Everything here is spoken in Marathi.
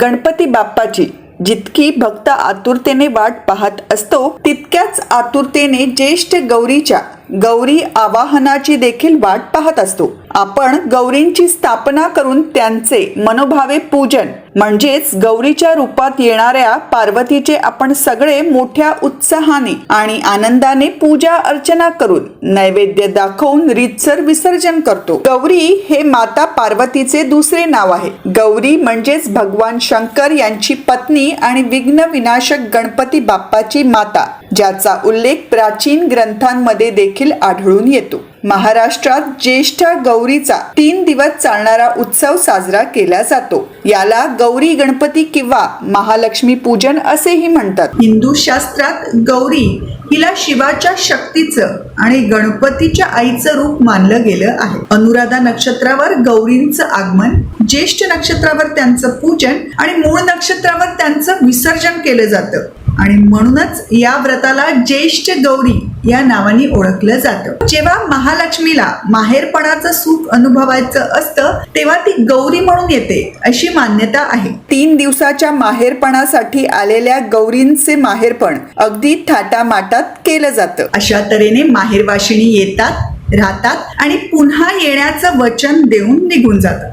गणपती बाप्पाची जितकी भक्त आतुरतेने वाट पाहत असतो तितक्याच आतुरतेने ज्येष्ठ गौरीच्या गौरी आवाहनाची देखील वाट पाहत असतो. आपण गौरींची स्थापना करून त्यांचे मनोभावे पूजन म्हणजेच गौरीच्या रूपात येणाऱ्या पार्वतीचे आपण सगळे मोठ्या उत्साहाने आणि आनंदाने पूजा अर्चना करून नैवेद्य दाखवून रीतसर विसर्जन करतो. गौरी हे माता पार्वतीचे दुसरे नाव आहे. गौरी म्हणजेच भगवान शंकर यांची पत्नी आणि विघ्न विनाशक गणपती बाप्पाची माता ज्याचा उल्लेख प्राचीन ग्रंथांमध्ये देखील आढळून येतो. महाराष्ट्रात ज्येष्ठ गौरीचा तीन दिवस चालणारा उत्सव साजरा केला जातो. याला गौरी गणपती किंवा महालक्ष्मी पूजन असेही म्हणतात. हिंदू शास्त्रात गौरी हिला शिवाच्या शक्तीचं आणि गणपतीच्या आईचं रूप मानलं गेलं आहे. अनुराधा नक्षत्रावर गौरींचं आगमन ज्येष्ठ नक्षत्रावर त्यांचं पूजन आणि मूळ नक्षत्रावर त्यांचं विसर्जन केलं जातं. आणि म्हणूनच या व्रताला ज्येष्ठ गौरी या नावाने ओळखलं जातं. जेव्हा महालक्ष्मीला माहेरपणाचं सुख अनुभवायचं असतं तेव्हा ती गौरी म्हणून येते अशी मान्यता आहे. तीन दिवसाच्या माहेरपणासाठी आलेल्या गौरींचे माहेरपण अगदी थाटामाटात केलं जातं. अशा तऱ्हेने माहेरवाशिणी येतात राहतात आणि पुन्हा येण्याचं वचन देऊन निघून जातात